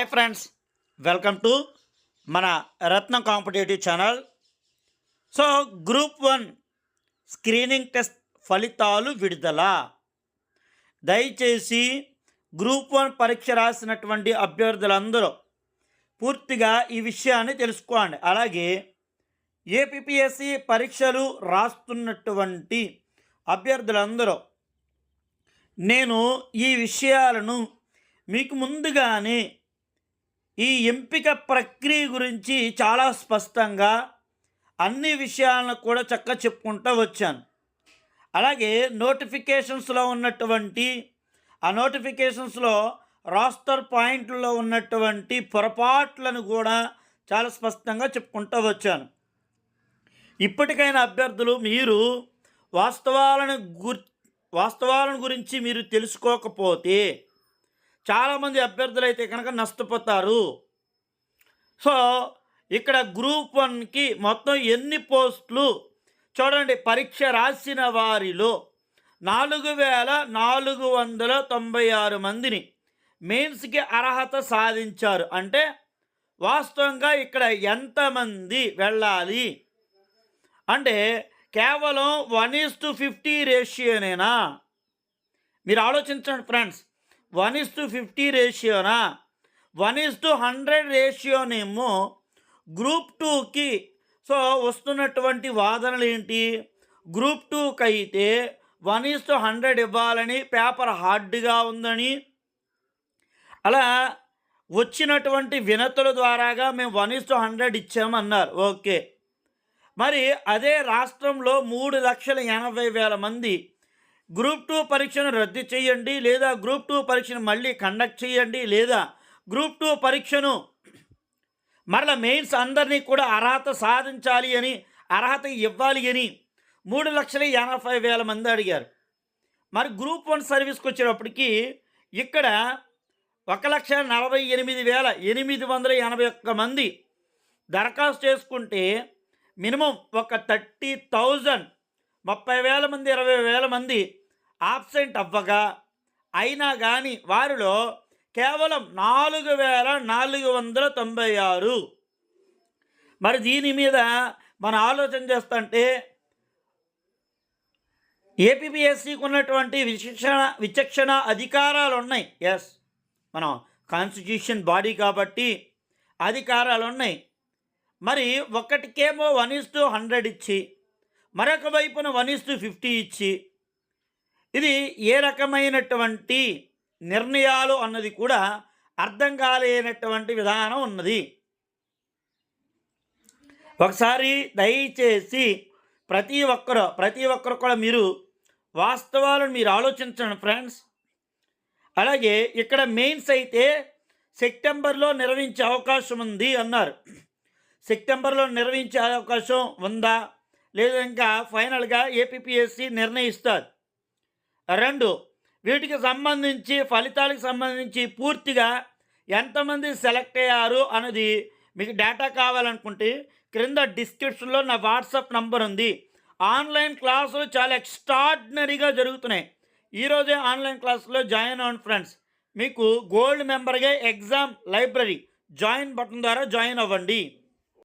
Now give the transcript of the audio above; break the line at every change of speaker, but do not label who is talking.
Hi friends welcome to మన Ratnam competitive channel. So group one screening test ఫలితాలు విడుదల. దయచేసి గ్రూప్ వన్ పరీక్ష రాసినటువంటి అభ్యర్థులందరూ పూర్తిగా ఈ విషయాన్ని తెలుసుకోండి. అలాగే ఏపీఎస్సి పరీక్షలు రాస్తున్నటువంటి అభ్యర్థులందరూ నేను ఈ విషయాలను మీకు ముందుగానే ఈ ఎంపిక ప్రక్రియ గురించి చాలా స్పష్టంగా అన్ని విషయాలను కూడా చక్కగా చెప్పుకుంటూ వచ్చాను. అలాగే నోటిఫికేషన్స్లో ఉన్నటువంటి ఆ నోటిఫికేషన్స్లో రాస్టర్ పాయింట్లలో ఉన్నటువంటి పొరపాట్లను కూడా చాలా స్పష్టంగా చెప్పుకుంటూ వచ్చాను. ఇప్పటికైనా అభ్యర్థులు మీరు వాస్తవాలను గుర్ వాస్తవాలను గురించి మీరు తెలుసుకోకపోతే చాలామంది అభ్యర్థులు అయితే కనుక నష్టపోతారు. సో ఇక్కడ గ్రూప్ వన్కి మొత్తం ఎన్ని పోస్టులు? చూడండి పరీక్ష రాసిన వారిలో నాలుగు వేల నాలుగు వందల తొంభై ఆరు మందిని మెయిన్స్కి అర్హత సాధించారు. అంటే వాస్తవంగా ఇక్కడ ఎంతమంది వెళ్ళాలి? అంటే కేవలం వన్ ఈస్ టు ఫిఫ్టీ రేషియోనేనా? మీరు ఆలోచించండి friends. One is to fifty రేషియోనా? One is to hundred రేషియోనేమో గ్రూప్ టూకి. సో వస్తున్నటువంటి వాదనలు ఏంటి? గ్రూప్ టూకి అయితే వన్ ఇస్ టు హండ్రెడ్ ఇవ్వాలని పేపర్ హార్డ్గా ఉందని. అలా వచ్చినటువంటి వినతుల ద్వారాగా మేము వన్ ఇస్ టు హండ్రెడ్ ఇచ్చామన్నారు. ఓకే. మరి అదే రాష్ట్రంలో మూడు లక్షల ఎనభై వేల మంది గ్రూప్ టూ పరీక్షను రద్దు చేయండి లేదా గ్రూప్ టూ పరీక్షను మళ్ళీ కండక్ట్ చేయండి లేదా గ్రూప్ టూ పరీక్షను మరల మెయిన్స్ అందరినీ కూడా అర్హత సాధించాలి అని అర్హత ఇవ్వాలి అని మూడు లక్షల ఎనభై వేల మంది అడిగారు. మరి గ్రూప్ వన్ సర్వీస్కి వచ్చేటప్పటికి ఇక్కడ ఒక లక్ష నలభై ఎనిమిది వేల ఎనిమిది వందల ఎనభై ఒక్క మంది దరఖాస్తు చేసుకుంటే మినిమం ఒక థర్టీ థౌజండ్ ముప్పై వేల మంది ఇరవై వేల మంది ఆబ్సెంట్ అవ్వగా అయినా కానీ వారిలో కేవలం నాలుగు వేల నాలుగు వందల తొంభై ఆరు. మరి దీని మీద మనం ఆలోచన చేస్తుంటే ఏపీఎస్సికి ఉన్నటువంటి విచక్షణ విచక్షణ అధికారాలు ఉన్నాయి ఎస్ మనం కాన్స్టిట్యూషన్ బాడీ కాబట్టి అధికారాలు ఉన్నాయి మరి ఒకటికేమో వన్ ఇస్ టు హండ్రెడ్ ఇచ్చి మరొక వైపున వన్ ఇస్ టు ఫిఫ్టీ ఇచ్చి ఇది ఏ రకమైనటువంటి నిర్ణయాలు అన్నది కూడా అర్థం కాలేనటువంటి విధానం ఉన్నది. ఒకసారి దయచేసి ప్రతి ఒక్కరు ప్రతి ఒక్కరు కూడా మీరు వాస్తవాలను మీరు ఆలోచించండి ఫ్రెండ్స్. అలాగే ఇక్కడ మెయిన్స్ అయితే సెప్టెంబర్లో నిర్వహించే అవకాశం ఉంది అన్నారు. సెప్టెంబర్లో నిర్వహించే అవకాశం ఉందా? లేదా ఇంకా ఫైనల్గా ఏపీపీఎస్సి నిర్ణయిస్తారు. రెండు వీటికి సంబంధించి ఫలితాలకు సంబంధించి పూర్తిగా ఎంతమంది సెలెక్ట్ అయ్యారు అన్నది మీకు డేటా కావాలనుకుంటే క్రింద డిస్క్రిప్షన్లో నా వాట్సాప్ నంబర్ ఉంది. ఆన్లైన్ క్లాసులు చాలా ఎక్స్ట్రాడినరీగా జరుగుతున్నాయి. ఈరోజే ఆన్లైన్ క్లాసులో జాయిన్ అవ్వండి ఫ్రెండ్స్. మీకు గోల్డ్ మెంబర్గా ఎగ్జామ్ లైబ్రరీ జాయిన్ బటన్ ద్వారా జాయిన్ అవ్వండి.